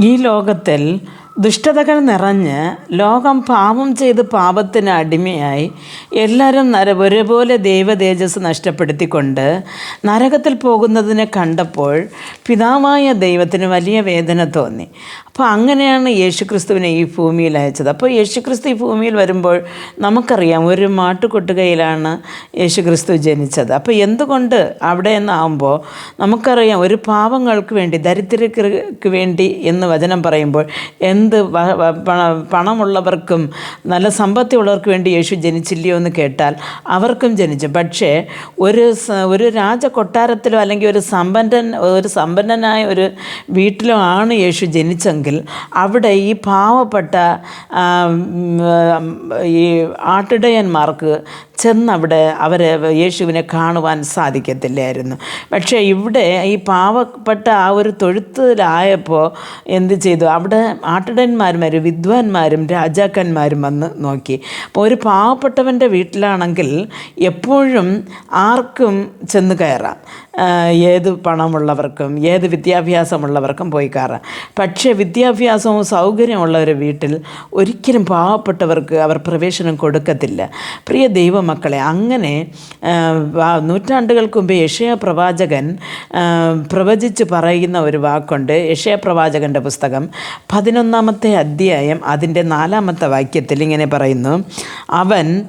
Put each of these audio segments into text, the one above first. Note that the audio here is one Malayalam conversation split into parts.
ഈ ലോകത്തിൽ ദുഷ്ടതകൾ നിറഞ്ഞ് ലോകം പാപം ചെയ്ത് പാപത്തിന് അടിമയായി എല്ലാവരും നര ഒരുപോലെ ദൈവതേജസ് നഷ്ടപ്പെടുത്തിക്കൊണ്ട് നരകത്തിൽ പോകുന്നതിനെ കണ്ടപ്പോൾ പിതാവായ ദൈവത്തിന് വലിയ വേദന തോന്നി. അപ്പോൾ അങ്ങനെയാണ് യേശുക്രിസ്തുവിനെ ഈ ഭൂമിയിൽ അയച്ചത്. അപ്പോൾ യേശുക്രിസ്തു ഈ ഭൂമിയിൽ വരുമ്പോൾ നമുക്കറിയാം ഒരു മാട്ടുകൊട്ടുകയിലാണ് യേശുക്രിസ്തു ജനിച്ചത്. അപ്പോൾ എന്തുകൊണ്ട് അവിടെ എന്നാകുമ്പോൾ നമുക്കറിയാം ഒരു പാവങ്ങൾക്ക് വേണ്ടി ദരിദ്രർക്ക് വേണ്ടി എന്ന് വചനം പറയുമ്പോൾ എന്ത് പണമുള്ളവർക്കും നല്ല സമ്പത്തിയുള്ളവർക്ക് വേണ്ടി യേശു ജനിച്ചില്ലയോ എന്ന് കേട്ടാൽ അവർക്കും ജനിച്ചു. പക്ഷേ ഒരു ഒരു രാജ കൊട്ടാരത്തിലോ അല്ലെങ്കിൽ ഒരു സമ്പന്നൻ ഒരു സമ്പന്നനായ ഒരു വീട്ടിലോ ആണ് യേശു ജനിച്ചെങ്കിൽ അവിടെ ഈ പാവപ്പെട്ട ഈ ആട്ടിടയന്മാർക്ക് ചെന്നവിടെ അവരെ യേശുവിനെ കാണുവാൻ സാധിക്കത്തില്ലായിരുന്നു. പക്ഷേ ഇവിടെ ഈ പാവപ്പെട്ട ആ ഒരു തൊഴുത്തിലായപ്പോൾ എന്ത് ചെയ്തു? അവിടെ ആട്ടിടയന്മാരും ഒരു വിദ്വാൻമാരും രാജാക്കന്മാരും വന്ന് നോക്കി. അപ്പോൾ ഒരു പാവപ്പെട്ടവന്റെ വീട്ടിലാണെങ്കിൽ എപ്പോഴും ആർക്കും ചെന്ന് കയറാം. ഏത് പണമുള്ളവർക്കും ഏത് വിദ്യാഭ്യാസമുള്ളവർക്കും പോയി കയറാം. പക്ഷേ വിദ്യാഭ്യാസവും സൗകര്യമുള്ള ഒരു വീട്ടിൽ ഒരിക്കലും പാവപ്പെട്ടവർക്ക് അവർ പ്രവേശനം കൊടുക്കത്തില്ല. പ്രിയ ദൈവമക്കളെ അങ്ങനെ നൂറ്റാണ്ടുകൾക്ക് മുമ്പ് യഷയ പ്രവാചകൻ പ്രവചിച്ച് പറയുന്ന ഒരു വാക്കുണ്ട്. യഷയ പ്രവാചകന്റെ പുസ്തകം പതിനൊന്നാമത്തെ അധ്യായം അതിന്റെ നാലാമത്തെ വാക്യത്തിൽ ഇങ്ങനെ പറയുന്നു. അവൻ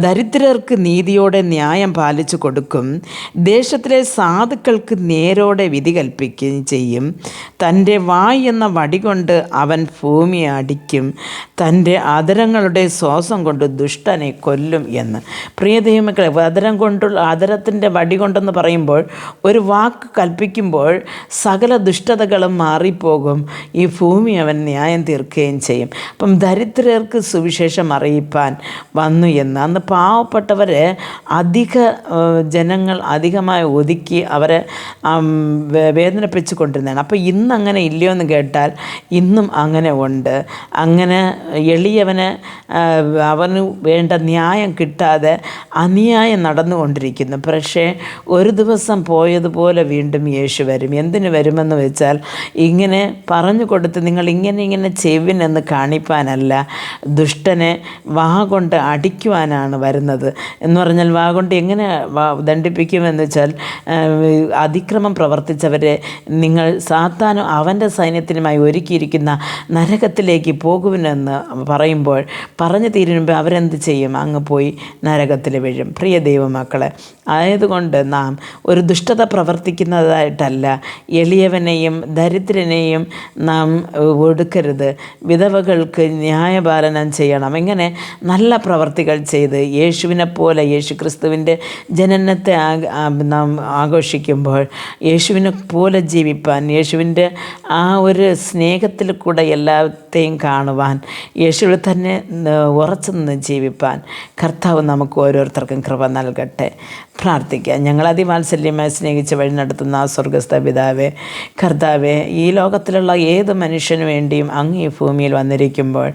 ദരിദ്രർക്ക് നീതിയോടെ ന്യായം പാലിച്ചു കൊടുക്കും. ദേശത്തിലെ സാധുക്കൾക്ക് നേരോടെ വിധി കൽപ്പിക്കുകയും ചെയ്യും. തന്റെ വായ് എന്ന വടി കൊണ്ട് അവൻ ഭൂമി അടിക്കും. തന്റെ അതരങ്ങളുടെ ശ്വാസം കൊണ്ട് ദുഷ്ടനെ കൊല്ലും എന്ന്. പ്രിയ ദൈവമക്കളെ കൊണ്ടുള്ള അതരത്തിന്റെ വടി കൊണ്ടെന്ന് പറയുമ്പോൾ ഒരു വാക്ക് കൽപ്പിക്കുമ്പോൾ സകല ദുഷ്ടതകളും മാറിപ്പോകും. ഈ ഭൂമി അവൻ ന്യായം തീർക്കുകയും ചെയ്യും. അപ്പം ദരിദ്രർക്ക് സുവിശേഷം അറിയിപ്പാൻ വന്നു എന്ന് അന്ന് പാവപ്പെട്ടവരെ അധിക ജനങ്ങൾ അധികമായി ഒതുക്കി അവരെ വേദനിപ്പിച്ചു കൊണ്ടിരുന്നതാണ് അപ്പോൾ ഇന്ന് അങ്ങനെ ഇല്ലയോ എന്ന് കേട്ടാൽ ഇന്നും അങ്ങനെ ഉണ്ട്. അങ്ങനെ എളിയവന് അവന് വേണ്ട ന്യായം കിട്ടാതെ അന്യായം നടന്നുകൊണ്ടിരിക്കുന്നു. പക്ഷേ ഒരു ദിവസം പോയതുപോലെ വീണ്ടും യേശു വരും. എന്തിന് വരുമെന്ന് വെച്ചാൽ ഇങ്ങനെ പറഞ്ഞു കൊടുത്ത് നിങ്ങൾ ഇങ്ങനെ ഇങ്ങനെ ചെവിനെന്ന് കാണിപ്പാനല്ല. ദുഷ്ടനെ വാ കൊണ്ട് അടിക്കുവാനാണ് വരുന്നത്. എന്ന് പറഞ്ഞാൽ വാ എങ്ങനെ ദണ്ഡിപ്പിക്കുമെന്ന് വെച്ചാൽ അതിക്രമം പ്രവർത്തിച്ചവരെ നിങ്ങൾ സാത്താനും അവന്റെ സൈന്യത്തിനുമായി ഒരുക്കിയിരിക്കുന്ന നരകത്തിലേക്ക് പോകുവിനെന്ന് പറയുമ്പോൾ പറഞ്ഞു തീരുമ്പോൾ അവരെന്ത് ചെയ്യും? അങ്ങ് പോയി നരകത്തിൽ വീഴും. പ്രിയ ദൈവമക്കളെ ആയതുകൊണ്ട് നാം ഒരു ദുഷ്ടത പ്രവർത്തിക്കുന്നതായിട്ടല്ല എളിയവനെയും ദരിദ്രനെയും നാം ഒടുക്കരുത്. വിധവകൾക്ക് ന്യായപാലനം ചെയ്യണം. ഇങ്ങനെ നല്ല പ്രവർത്തികൾ ചെയ്ത് യേശുവിനെ പോലെ യേശു ക്രിസ്തുവിന്റെ ജനനത്തെ നാം ആഘോഷിക്കുമ്പോൾ യേശുവിനെ പോലെ ജീവിപ്പാൻ യേശുവിന്റെ ആ ഒരു സ്നേഹത്തിൽ കൂടെ എല്ലാത്തെയും കാണുവാൻ യേശുവിൽ തന്നെ ഉറച്ചു നിന്ന് ജീവിപ്പാൻ കർത്താവ് നമുക്ക് ഓരോരുത്തർക്കും കൃപ നൽകട്ടെ. പ്രാർത്ഥിക്കാം ഞങ്ങൾ അതിവാത്സല്യമായി സ്നേഹിച്ച് വഴി നടത്തുന്ന ആ സ്വർഗസ്ഥ പിതാവേ കർത്താവെ ഈ ലോകത്തിലുള്ള ഏത് മനുഷ്യന് വേണ്ടിയും അങ്ങ് ഈ ഭൂമിയിൽ വന്നിരിക്കുമ്പോൾ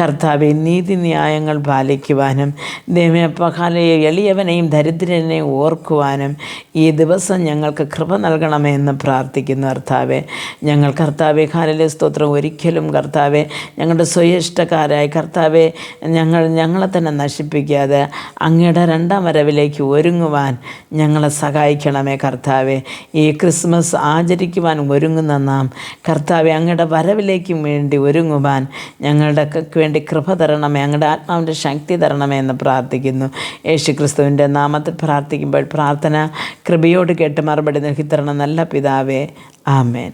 കർത്താവെ നീതിന്യായങ്ങൾ പാലിക്കുവാനും ദൈവപ്പകാലയെ എളിയവനെയും ദരിദ്രനെയും ഓർക്കുവാനും ഈ ദിവസം ഞങ്ങൾക്ക് കൃപ നൽകണമേ എന്ന് പ്രാർത്ഥിക്കുന്നു കർത്താവെ. ഞങ്ങൾ കർത്താവെ കാലിലെ സ്തോത്രം. ഒരിക്കലും കർത്താവെ ഞങ്ങളുടെ സ്വയഷ്ടക്കാരായി കർത്താവെ ഞങ്ങൾ ഞങ്ങളെ തന്നെ നശിപ്പിക്കാതെ അങ്ങയുടെ രണ്ടാം വരവിലേക്ക് ഒരുങ്ങുവാൻ ഞങ്ങളെ സഹായിക്കണമേ കർത്താവെ. ഈ ക്രിസ്മസ് ആചരിക്കുവാൻ ഒരുങ്ങുന്ന നാം കർത്താവെ അങ്ങയുടെ വരവിലേക്കും വേണ്ടി ഒരുങ്ങുവാൻ ഞങ്ങളുടെ വേണ്ടി കൃപ തരണമേ അങ്ങയുടെ ആത്മാവിന്റെ ശക്തി തരണമേ എന്ന് പ്രാർത്ഥിക്കുന്നു. യേശു ക്രിസ്തുവിന്റെ നാമത്തിൽ പ്രാർത്ഥിക്കുമ്പോൾ പ്രാർത്ഥന കൃപയോട് കേട്ട് മറുപടി നൽകി തരണം നല്ല പിതാവേ. ആമേൻ.